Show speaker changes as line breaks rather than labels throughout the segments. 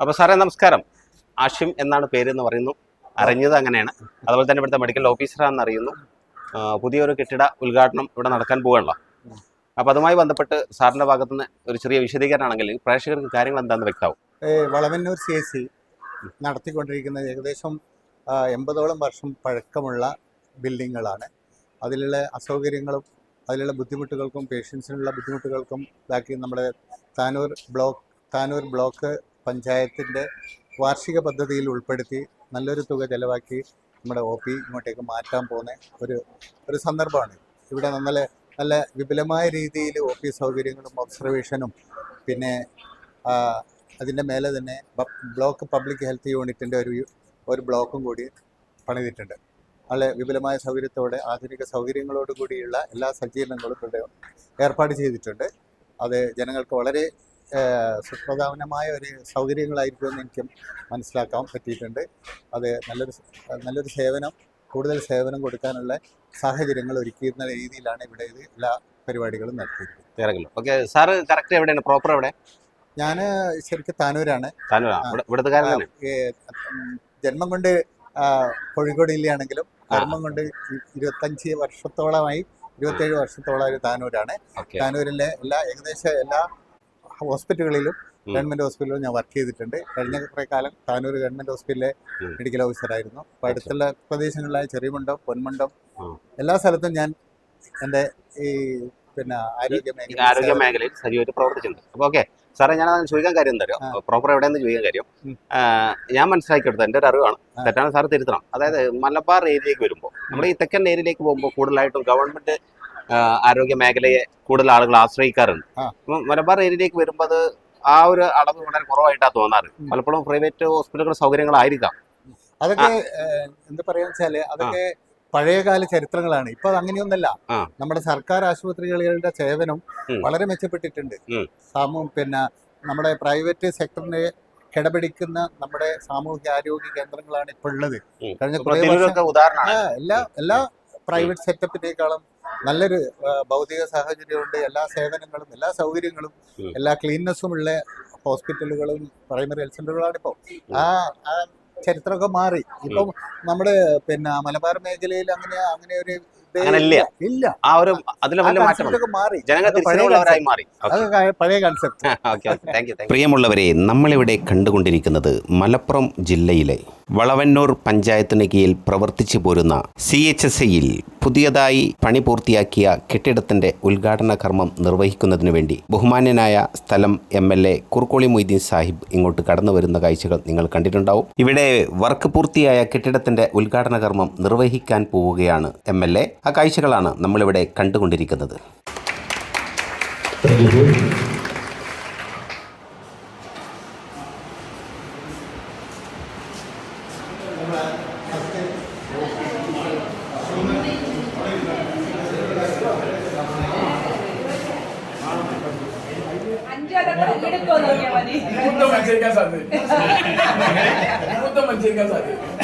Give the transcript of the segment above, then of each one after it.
അപ്പോൾ സാറേ നമസ്കാരം. ആഷിം എന്നാണ് പേരെന്ന് പറയുന്നു. അറിഞ്ഞത് അങ്ങനെയാണ്. അതുപോലെ തന്നെ ഇവിടുത്തെ മെഡിക്കൽ ഓഫീസറാണെന്ന് അറിയുന്നു. പുതിയൊരു കെട്ടിട ഉദ്ഘാടനം ഇവിടെ നടക്കാൻ പോവുകയാണല്ലോ. അപ്പോൾ അതുമായി ബന്ധപ്പെട്ട് സാറിന്റെ ഭാഗത്തു നിന്ന് ഒരു ചെറിയ വിശദീകരണമാണെങ്കിൽ പ്രേക്ഷകർക്ക് കാര്യങ്ങൾ എന്താണെന്ന് വ്യക്തമാവും.
വളവന്നൂർ സി എസ് സി നടത്തിക്കൊണ്ടിരിക്കുന്ന ഏകദേശം എൺപതോളം വർഷം പഴക്കമുള്ള ബിൽഡിങ്ങുകളാണ്. അതിലുള്ള അസൗകര്യങ്ങളും അതിലുള്ള ബുദ്ധിമുട്ടുകൾക്കും പേഷ്യൻസിനുള്ള ബുദ്ധിമുട്ടുകൾക്കും ഇതാക്കി നമ്മുടെ താനൂർ ബ്ലോക്ക് താനൂർ ബ്ലോക്ക് പഞ്ചായത്തിന്റെ വാർഷിക പദ്ധതിയിൽ ഉൾപ്പെടുത്തി നല്ലൊരു തുക ചിലവാക്കി നമ്മുടെ ഒ പി ഇങ്ങോട്ടേക്ക് മാറ്റാൻ പോകുന്ന ഒരു ഒരു സന്ദർഭമാണ്. ഇവിടെ നല്ല നല്ല വിപുലമായ രീതിയിൽ ഒ പി സൗകര്യങ്ങളും ഒബ്സർവേഷനും പിന്നെ അതിന്റെ മേലെ തന്നെ ബ്ലോക്ക് പബ്ലിക് ഹെൽത്ത് യൂണിറ്റിന്റെ ഒരു ഒരു ബ്ലോക്കും കൂടി പണിതിട്ടുണ്ട്. വളരെ വിപുലമായ സൗകര്യത്തോടെ ആധുനിക സൗകര്യങ്ങളോടുകൂടിയുള്ള എല്ലാ സജ്ജീകരണങ്ങളും ഇവിടെ ഏർപ്പാട് ചെയ്തിട്ടുണ്ട്. അത് ജനങ്ങൾക്ക് വളരെ സുപ്രധാനമായ ഒരു സൗകര്യങ്ങളായിരിക്കുമെന്ന് എനിക്ക് മനസ്സിലാക്കാൻ പറ്റിയിട്ടുണ്ട്. അത് നല്ലൊരു നല്ലൊരു സേവനം കൂടുതൽ സേവനം കൊടുക്കാനുള്ള സാഹചര്യങ്ങൾ ഒരുക്കിയിരുന്ന രീതിയിലാണ് ഇവിടെ ഇത് എല്ലാ പരിപാടികളും നടത്തിയിരിക്കുന്നത്.
ഓക്കെ സാറ് കറക്റ്റ് എവിടെയാണ്? പ്രോപ്പർ എവിടെ?
ഞാൻ ശരിക്കും താനൂരാണ്. ജന്മം കൊണ്ട് കോഴിക്കോട് ജില്ലയാണെങ്കിലും കർമ്മം കൊണ്ട് ഇരുപത്തഞ്ച് വർഷത്തോളമായി ഇരുപത്തേഴ് വർഷത്തോളമായി താനൂരാണ്. താനൂരിലെ എല്ലാ ഏകദേശം എല്ലാ ഹോസ്പിറ്റലുകളിലും. ഗവൺമെന്റ് ഹോസ്പിറ്റലിലും ഞാൻ വർക്ക് ചെയ്തിട്ടുണ്ട്. കഴിഞ്ഞ കുറേ കാലം താനൂർ ഗവൺമെന്റ് ഹോസ്പിറ്റലിലെ മെഡിക്കൽ ഓഫീസറായിരുന്നു. അപ്പോൾ അടുത്തുള്ള പ്രദേശങ്ങളിലായ ചെറിയമുണ്ടം പൊന്മുണ്ടം എല്ലാ സ്ഥലത്തും ഞാൻ എന്റെ ഈ പിന്നെ ആരോഗ്യ
മേഖലയിൽ സജീവമായിട്ട് പ്രവർത്തിച്ചിട്ടുണ്ട്. അപ്പോൾ ഓക്കെ. സാറേ ഞാൻ ചോദിക്കാൻ കാര്യം എന്താ. പ്രോപ്പർ എവിടെയെന്ന് ചോദിക്കാൻ കാര്യം?
ഞാൻ
മനസ്സിലാക്കി ഞാൻ മനസ്സിലാക്കിയെടുത്തത് എന്റെ ഒരു അറിവാണ്. തെറ്റാണ് സാർ തിരുത്തണം. അതായത് മലബാർ ഏരിയയിലേക്ക് വരുമ്പോൾ നമ്മുടെ ഈ തെക്കൻ ഏരിയയിലേക്ക് പോകുമ്പോൾ കൂടുതലായിട്ടും ഗവൺമെന്റ് ആരോഗ്യ മേഖലയെ കൂടുതൽ ആളുകൾ ആശ്രയിക്കാറുണ്ട്. അപ്പം മലബാർ ഏരിയയിലേക്ക് വരുമ്പോൾ അത് ആ ഒരു അളവ് വളരെ കുറവായിട്ടാണ് തോന്നാറ്. പലപ്പോഴും പ്രൈവറ്റ് ഹോസ്പിറ്റലുകൾ സൗകര്യങ്ങളായിരിക്കാം.
അതൊക്കെ എന്താ പറയാന്ന് വെച്ചാൽ അതൊക്കെ പഴയകാല ചരിത്രങ്ങളാണ്. ഇപ്പൊ അങ്ങനെയൊന്നല്ല നമ്മുടെ സർക്കാർ ആശുപത്രികളുടെ സേവനം വളരെ മെച്ചപ്പെട്ടിട്ടുണ്ട്.
സാമൂഹ്യ
സാമൂ പിന്നെ നമ്മുടെ പ്രൈവറ്റ് സെക്ടറിനെ കിടപിടിക്കുന്ന നമ്മുടെ സാമൂഹ്യ ആരോഗ്യ കേന്ദ്രങ്ങളാണ് ഇപ്പോൾ ഉള്ളത്. കഴിഞ്ഞ എല്ലാ എല്ലാ പ്രൈവറ്റ് സെറ്റപ്പിനേക്കാളും നല്ലൊരു ഭൗതിക സാഹചര്യമുണ്ട്. എല്ലാ സേവനങ്ങളും എല്ലാ സൗകര്യങ്ങളും എല്ലാ ക്ലീൻനെസ്സും ഉള്ള ഹോസ്പിറ്റലുകളും പ്രൈമറി ഹെൽത്ത് സെന്ററുകളാണ് ഇപ്പോൾ ആ ചരിത്രമൊക്കെ മാറി. ഇപ്പം നമ്മുടെ പിന്നെ മലബാർ മേഖലയിൽ അങ്ങനെ അങ്ങനെ ഒരു
ഇല്ല. ആ ഒരു
മാറി. പഴയ കൺസെപ്റ്റ്
പ്രിയമുള്ളവരെ നമ്മളിവിടെ കണ്ടുകൊണ്ടിരിക്കുന്നത് മലപ്പുറം ജില്ലയിലെ വളവന്നൂർ പഞ്ചായത്തിന് കീഴിൽ പ്രവർത്തിച്ചു പോരുന്ന സി എച്ച് എസ് ഐയിൽ പുതിയതായി പണി പൂർത്തിയാക്കിയ കെട്ടിടത്തിന്റെ ഉദ്ഘാടന കർമ്മം നിർവഹിക്കുന്നതിനു വേണ്ടി ബഹുമാന്യനായ സ്ഥലം M L A Kurukkoli Moideen Sahib ഇങ്ങോട്ട് കടന്നു വരുന്ന കാഴ്ചകൾ നിങ്ങൾ കണ്ടിട്ടുണ്ടാവും. ഇവിടെ വർക്ക് പൂർത്തിയായ കെട്ടിടത്തിന്റെ ഉദ്ഘാടന കർമ്മം നിർവഹിക്കാൻ പോവുകയാണ് എം എൽ എ ആ കാഴ്ചകളാണ് നമ്മളിവിടെ കണ്ടുകൊണ്ടിരിക്കുന്നത്.
मिनिट कोण होते मध्ये
मुद्दा म्हणजे काय साधे मुद्दा म्हणजे काय साधे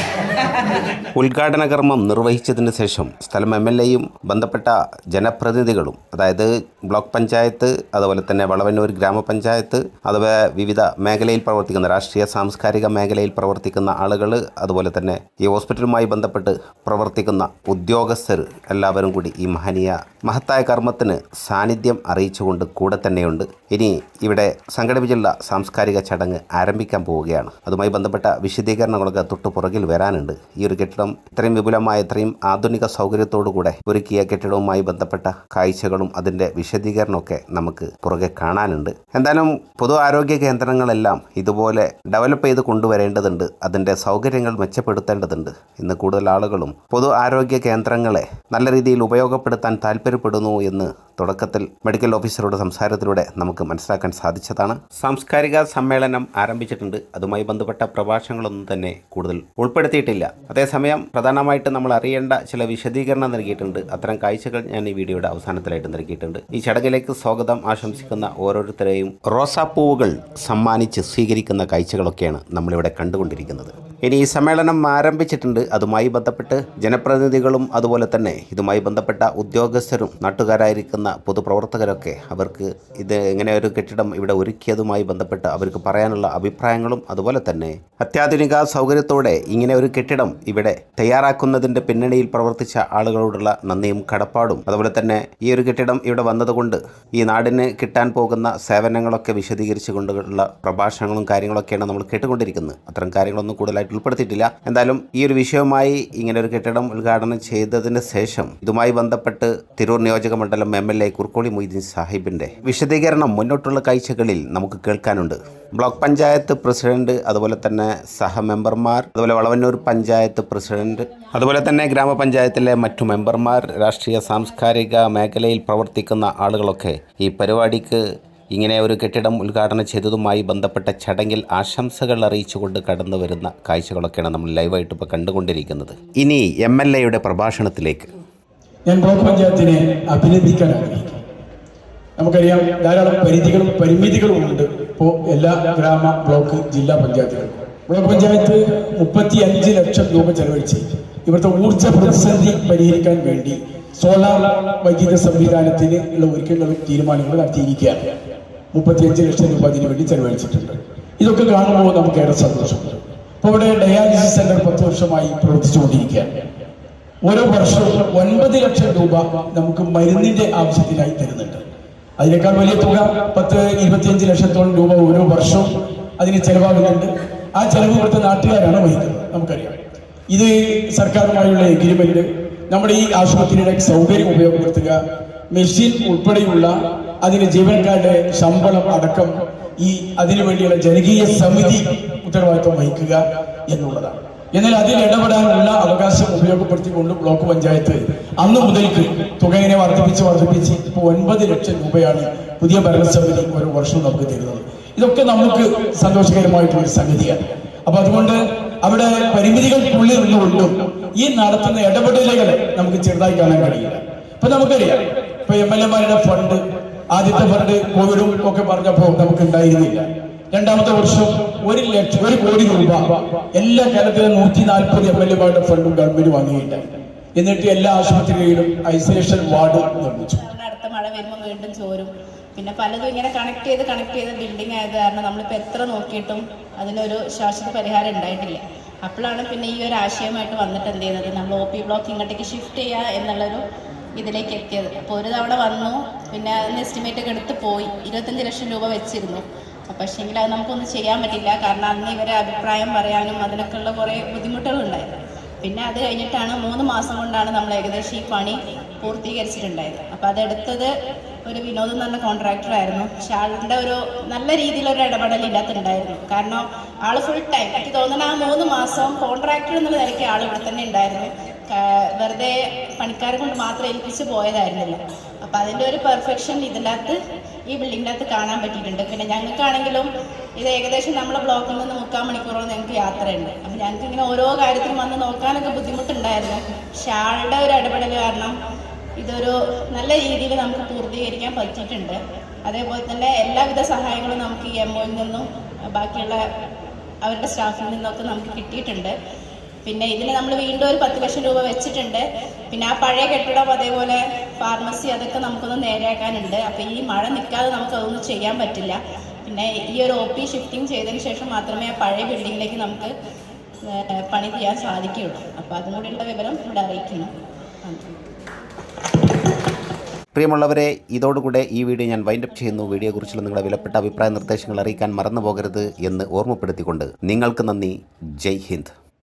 ഉദ്ഘാടന കർമ്മം നിർവഹിച്ചതിന് ശേഷം സ്ഥലം എം എൽ എയും ബന്ധപ്പെട്ട ജനപ്രതിനിധികളും അതായത് ബ്ലോക്ക് പഞ്ചായത്ത് അതുപോലെ തന്നെ വളവന്നൂർ ഗ്രാമപഞ്ചായത്ത് അതുപോലെ വിവിധ മേഖലയിൽ പ്രവർത്തിക്കുന്ന രാഷ്ട്രീയ സാംസ്കാരിക മേഖലയിൽ പ്രവർത്തിക്കുന്ന ആളുകൾ അതുപോലെ തന്നെ ഈ ഹോസ്പിറ്റലുമായി ബന്ധപ്പെട്ട് പ്രവർത്തിക്കുന്ന ഉദ്യോഗസ്ഥർ എല്ലാവരും കൂടി ഈ മഹനീയ മഹത്തായ കർമ്മത്തിന് സാന്നിധ്യം അറിയിച്ചുകൊണ്ട് കൂടെ തന്നെയുണ്ട്. ഇനി ഇവിടെ സംഘടിപ്പിച്ചുള്ള സാംസ്കാരിക ചടങ്ങ് ആരംഭിക്കാൻ പോവുകയാണ്. അതുമായി ബന്ധപ്പെട്ട വിശദീകരണങ്ങളൊക്കെ തൊട്ടു പുറകിൽ വരാനുണ്ട്. ഈ ഒരു കെട്ടിടം ഇത്രയും വിപുലമായ ഇത്രയും ആധുനിക സൗകര്യത്തോടുകൂടെ ഒരുക്കിയ കെട്ടിടവുമായി ബന്ധപ്പെട്ട കാഴ്ചകളും അതിന്റെ വിശദീകരണമൊക്കെ നമുക്ക് പുറകെ കാണാനുണ്ട്. എന്തായാലും പൊതു ആരോഗ്യ കേന്ദ്രങ്ങളെല്ലാം ഇതുപോലെ ഡെവലപ്പ് ചെയ്ത് കൊണ്ടുവരേണ്ടതുണ്ട്. അതിന്റെ സൗകര്യങ്ങൾ മെച്ചപ്പെടുത്തേണ്ടതുണ്ട്. ഇന്ന് കൂടുതൽ ആളുകളും പൊതു ആരോഗ്യ കേന്ദ്രങ്ങളെ നല്ല രീതിയിൽ ഉപയോഗപ്പെടുത്താൻ താല്പര്യപ്പെടുന്നു എന്ന് തുടക്കത്തിൽ മെഡിക്കൽ ഓഫീസറുടെ സംസാരത്തിലൂടെ നമുക്ക് മനസ്സിലാക്കാൻ സാധിച്ചതാണ്. സാംസ്കാരിക സമ്മേളനം ആരംഭിച്ചിട്ടുണ്ട്. അതുമായി ബന്ധപ്പെട്ട പ്രഭാഷണങ്ങളൊന്നും തന്നെ കൂടുതൽ ഉൾപ്പെടുത്തിയിട്ടില്ല. അതേസമയം പ്രധാനമായിട്ട് നമ്മൾ അറിയേണ്ട ചില വിശദീകരണം നൽകിയിട്ടുണ്ട്. അത്തരം കാഴ്ചകൾ ഞാൻ ഈ വീഡിയോയുടെ അവസാനത്തിലായിട്ട് നൽകിയിട്ടുണ്ട്. ഈ ചടങ്ങിലേക്ക് സ്വാഗതം. ആശംസിക്കുന്ന ഓരോരുത്തരെയും റോസാപ്പൂവുകൾ സമ്മാനിച്ച് സ്വീകരിക്കുന്ന കാഴ്ചകളൊക്കെയാണ് നമ്മളിവിടെ കണ്ടുകൊണ്ടിരിക്കുന്നത്. ഇനി ഈ സമ്മേളനം ആരംഭിച്ചിട്ടുണ്ട്. അതുമായി ബന്ധപ്പെട്ട് ജനപ്രതിനിധികളും അതുപോലെ തന്നെ ഇതുമായി ബന്ധപ്പെട്ട ഉദ്യോഗസ്ഥരും നാട്ടുകാരായിരിക്കുന്ന പൊതുപ്രവർത്തകരൊക്കെ അവർക്ക് ഇത് ഇങ്ങനെ ഒരു കെട്ടിടം ഇവിടെ ഒരുക്കിയതുമായി ബന്ധപ്പെട്ട് അവർക്ക് പറയാനുള്ള അഭിപ്രായങ്ങളും അതുപോലെ തന്നെ അത്യാധുനിക സൗകര്യത്തോടെ ഇങ്ങനെ ഒരു കെട്ടിടം ഇവിടെ തയ്യാറാക്കുന്നതിന്റെ പിന്നണിയിൽ പ്രവർത്തിച്ച ആളുകളോടുള്ള നന്ദിയും കടപ്പാടും. അതുപോലെ തന്നെ ഈ ഒരു കെട്ടിടം ഇവിടെ വന്നതുകൊണ്ട് ഈ നാടിന് കിട്ടാൻ പോകുന്ന സേവനങ്ങളൊക്കെ വിശദീകരിച്ചുകൊണ്ടുള്ള പ്രഭാഷണങ്ങളും കാര്യങ്ങളൊക്കെയാണ് നമ്മൾ കേട്ടുകൊണ്ടിരിക്കുന്നത്. അത്തരം കാര്യങ്ങളൊന്നും കൂടുതലായിട്ട് ഉൾപ്പെടുത്തിയിട്ടില്ല. എന്തായാലും ഈ ഒരു വിഷയവുമായി ഇങ്ങനെ ഒരു കെട്ടിടം ഉദ്ഘാടനം ചെയ്തതിന് ശേഷം ഇതുമായി ബന്ധപ്പെട്ട് തിരൂർ നിയോജക മണ്ഡലം M L A Kurukkoli Moideen സാഹിബിന്റെ വിശദീകരണം മുന്നോട്ടുള്ള കാഴ്ചകളിൽ നമുക്ക് കേൾക്കാനുണ്ട്. ബ്ലോക്ക് പഞ്ചായത്ത് പ്രസിഡന്റ് അതുപോലെ തന്നെ സഹമെമ്പർമാർ അതുപോലെ വളവന്നൂർ പഞ്ചായത്ത് പ്രസിഡന്റ് അതുപോലെ തന്നെ ഗ്രാമപഞ്ചായത്തിലെ മറ്റു മെമ്പർമാർ രാഷ്ട്രീയ സാംസ്കാരിക മേഖലയിൽ പ്രവർത്തിക്കുന്ന ആളുകളൊക്കെ ഈ പരിപാടിക്ക് ഇങ്ങനെ ഒരു കെട്ടിടം ഉദ്ഘാടനം ചെയ്തതുമായി ബന്ധപ്പെട്ട ചടങ്ങിൽ ആശംസകൾ അറിയിച്ചുകൊണ്ട് കടന്നു വരുന്ന കാഴ്ചകളൊക്കെയാണ് നമ്മൾ ലൈവായിട്ട് ഇപ്പോൾ കണ്ടുകൊണ്ടിരിക്കുന്നത്. ഇനി എം എൽ എയുടെ പ്രഭാഷണത്തിലേക്ക്.
ഞാൻ ബ്ലോക്ക് പഞ്ചായത്തിനെ അഭിനന്ദിക്കാൻ ആഗ്രഹിക്കുന്നു. നമുക്കറിയാം ധാരാളം പരിധികളും പരിമിതികളും ഉണ്ട് ഇപ്പോൾ എല്ലാ ഗ്രാമ ബ്ലോക്ക് ജില്ലാ പഞ്ചായത്തുകളും ബ്ലോക്ക് പഞ്ചായത്ത് മുപ്പത്തി അഞ്ച് ലക്ഷം രൂപ ചെലവഴിച്ച് ഇവിടുത്തെ ഊർജ പ്രതിസന്ധി പരിഹരിക്കാൻ വേണ്ടി സോളാർ വൈദ്യുത സംവിധാനത്തിന് ഉള്ള ഒരുക്കങ്ങളും തീരുമാനങ്ങളും നടത്തിയിരിക്കുകയാണ്. മുപ്പത്തിയഞ്ച് ലക്ഷം രൂപ അതിനു വേണ്ടി ചെലവഴിച്ചിട്ടുണ്ട്. ഇതൊക്കെ കാണുമ്പോൾ നമുക്ക് ഏറെ സന്തോഷമുണ്ട് അപ്പോൾ ഇവിടെ ഡയാലിസിസ് സെന്റർ പത്ത് വർഷമായി പ്രവർത്തിച്ചുകൊണ്ടിരിക്കുകയാണ്. ഓരോ വർഷവും ഒൻപത് ലക്ഷം രൂപ നമുക്ക് മരുന്നിന്റെ ആവശ്യത്തിനായി തരുന്നുണ്ട്. അതിനേക്കാൾ വലിയ തുക പത്ത് ഇരുപത്തിയഞ്ച് ലക്ഷത്തോളം രൂപ ഓരോ വർഷവും അതിന് ചെലവാകുന്നുണ്ട്. ആ ചെലവ് ഇവിടുത്തെ നാട്ടുകാരാണ് വഹിക്കുന്നത് നമുക്കറിയാം. ഇത് സർക്കാരുമായുള്ള എഗ്രിമെന്റ് നമ്മുടെ ഈ ആശുപത്രിയുടെ സൗകര്യം ഉപയോഗപ്പെടുത്തുക മെഷീൻ ഉൾപ്പെടെയുള്ള അതിന് ജീവനക്കാരുടെ ശമ്പളം അടക്കം ഈ അതിനുവേണ്ടിയുള്ള ജനകീയ സമിതി ഉത്തരവാദിത്വം വഹിക്കുക എന്നുള്ളതാണ്. എന്നാൽ അതിൽ ഇടപെടാനുള്ള അവകാശം ഉപയോഗപ്പെടുത്തിക്കൊണ്ട് ബ്ലോക്ക് പഞ്ചായത്ത് അന്ന് മുതൽക്ക് തുകയെ വർദ്ധിപ്പിച്ച് വർദ്ധിപ്പിച്ച് ഇപ്പോൾ ഒൻപത് ലക്ഷം രൂപയാണ് പുതിയ ഭരണസമിതി ഒരു വർഷം നമുക്ക് തരുന്നത്. ഇതൊക്കെ നമുക്ക് സന്തോഷകരമായിട്ടുള്ള സംഗതിയാണ്. അപ്പൊ അതുകൊണ്ട് അവിടെ പരിമിതികൾക്കുള്ളിൽ നിന്നുകൊണ്ടും ഈ നടത്തുന്ന ഇടപെടലുകളെ നമുക്ക് ചെറുതായി കാണാൻ കഴിയില്ല. ഇപ്പൊ നമുക്കറിയാം. ഇപ്പൊ എം എൽ എമാരുടെ ഫണ്ട് ആദ്യത്തെ ഫണ്ട് കോവിഡും ഒക്കെ പറഞ്ഞപ്പോൾ നമുക്ക് ഉണ്ടായിരുന്നില്ല രണ്ടാമത്തെ വർഷം ഒരു ലക്ഷം ഒരു കോടി രൂപ. എല്ലാ കേരളത്തിലെ നൂറ്റി നാൽപ്പത് എം എൽ എമാരുടെ ഫണ്ടും ഗവൺമെന്റ് വാങ്ങിയില്ല എന്നിട്ട് എല്ലാ ആശുപത്രികളിലും ഐസൊലേഷൻ വാർഡ് നിർമ്മിച്ചു.
അടുത്ത മഴ വരുമ്പോൾ വീണ്ടും ചോരും. പിന്നെ പലതും ഇങ്ങനെ കണക്ട് ചെയ്ത് കണക്ട് ചെയ്ത് ബിൽഡിംഗ് ആയത് കാരണം നമ്മളിപ്പോൾ എത്ര നോക്കിയിട്ടും അതിനൊരു ശാശ്വത പരിഹാരം ഉണ്ടായിട്ടില്ല. അപ്പോഴാണ് പിന്നെ ഈ ഒരു ആശയമായിട്ട് വന്നിട്ട് എന്ത് ചെയ്യുന്നത് നമ്മൾ ഒ പി ബ്ലോക്ക് ഇങ്ങോട്ടേക്ക് ഷിഫ്റ്റ് ചെയ്യുക എന്നുള്ളൊരു ഇതിലേക്ക് എത്തിയത്. അപ്പോൾ ഒരു തവണ വന്നു. പിന്നെ അതിന് എസ്റ്റിമേറ്റ് ഒക്കെ എടുത്ത് പോയി. ഇരുപത്തഞ്ച് ലക്ഷം രൂപ വെച്ചിരുന്നു. പക്ഷേങ്കിൽ അത് നമുക്കൊന്നും ചെയ്യാൻ പറ്റില്ല. കാരണം അന്ന് ഇവരെ അഭിപ്രായം പറയാനും അതിനൊക്കെയുള്ള കുറേ ബുദ്ധിമുട്ടുകളുണ്ടായിരുന്നു പിന്നെ അത് കഴിഞ്ഞിട്ടാണ് മൂന്ന് മാസം കൊണ്ടാണ് നമ്മൾ ഏകദേശം ഈ പണി പൂർത്തീകരിച്ചിട്ടുണ്ടായത്. അപ്പോൾ അതെടുത്തത് ഒരു വിനോദ് എന്ന് പറഞ്ഞ കോൺട്രാക്ടറായിരുന്നു പക്ഷെ ആളുടെ ഒരു നല്ല രീതിയിലൊരു ഇടപെടൽ ഇല്ലാത്തുണ്ടായിരുന്നു കാരണം ആൾ ഫുൾ ടൈം എനിക്ക് തോന്നുന്നു ആ മൂന്ന് മാസം കോൺട്രാക്ടർ എന്നുള്ള നിലയ്ക്ക് ആൾ ഇവിടെ തന്നെ ഉണ്ടായിരുന്നു. വെറുതെ പണിക്കാരെ കൊണ്ട് മാത്രം ഏൽപ്പിച്ച് പോയതായിരുന്നില്ല. അപ്പം അതിന്റെ ഒരു പെർഫെക്ഷൻ ഇതിനകത്ത് ഈ ബിൽഡിങ്ങിന്റെ അകത്ത് കാണാൻ പറ്റിയിട്ടുണ്ട്. പിന്നെ ഞങ്ങൾക്കാണെങ്കിലും ഇത് ഏകദേശം നമ്മളെ ബ്ലോക്കിൽ നിന്ന് മുക്കാൽ മണിക്കൂറോളം ഞങ്ങൾക്ക് യാത്രയുണ്ട്. അപ്പം ഞങ്ങൾക്ക് ഇങ്ങനെ ഓരോ കാര്യത്തിലും വന്ന് നോക്കാനൊക്കെ ബുദ്ധിമുട്ടുണ്ടായിരുന്നു. പക്ഷെ ആളുടെ ഒരു ഇടപെടൽ കാരണം ഇതൊരു നല്ല രീതിയിൽ നമുക്ക് പൂർത്തീകരിക്കാൻ പറ്റിയിട്ടുണ്ട്. അതേപോലെ തന്നെ എല്ലാവിധ സഹായങ്ങളും നമുക്ക് ഈ എം ഒയിൽ നിന്നും ബാക്കിയുള്ള അവരുടെ സ്റ്റാഫിൽ നിന്നൊക്കെ നമുക്ക് കിട്ടിയിട്ടുണ്ട്. പിന്നെ ഇതിന് നമ്മൾ വീണ്ടും ഒരു പത്ത് ലക്ഷം രൂപ വെച്ചിട്ടുണ്ട്. പിന്നെ ആ പഴയ കെട്ടിടം അതേപോലെ ഫാർമസി അതൊക്കെ നമുക്കൊന്ന് നേരെയാക്കാനുണ്ട്. അപ്പോൾ ഈ മഴ നിൽക്കാതെ നമുക്ക് അതൊന്നും ചെയ്യാൻ പറ്റില്ല. പിന്നെ ഈ ഒരു ഒ പി ഷിഫ്റ്റിംഗ് ചെയ്തതിന് ശേഷം മാത്രമേ ആ പഴയ ബിൽഡിങ്ങിലേക്ക് നമുക്ക് പണി ചെയ്യാൻ സാധിക്കുകയുള്ളൂ. അപ്പോൾ അതും കൂടിയുള്ള വിവരം ഇവിടെ അറിയിക്കുന്നു.
പ്രിയമുള്ളവരെ ഇതോടുകൂടെ ഈ വീഡിയോ ഞാൻ വൈൻഡപ്പ് ചെയ്യുന്നു. വീഡിയോയെക്കുറിച്ചുള്ള നിങ്ങളുടെ വിലപ്പെട്ട അഭിപ്രായ നിർദ്ദേശങ്ങൾ അറിയിക്കാൻ മറന്നു പോകരുത് എന്ന് ഓർമ്മപ്പെടുത്തിക്കൊണ്ട് നിങ്ങൾക്ക് നന്ദി. ജയ് ഹിന്ദ്.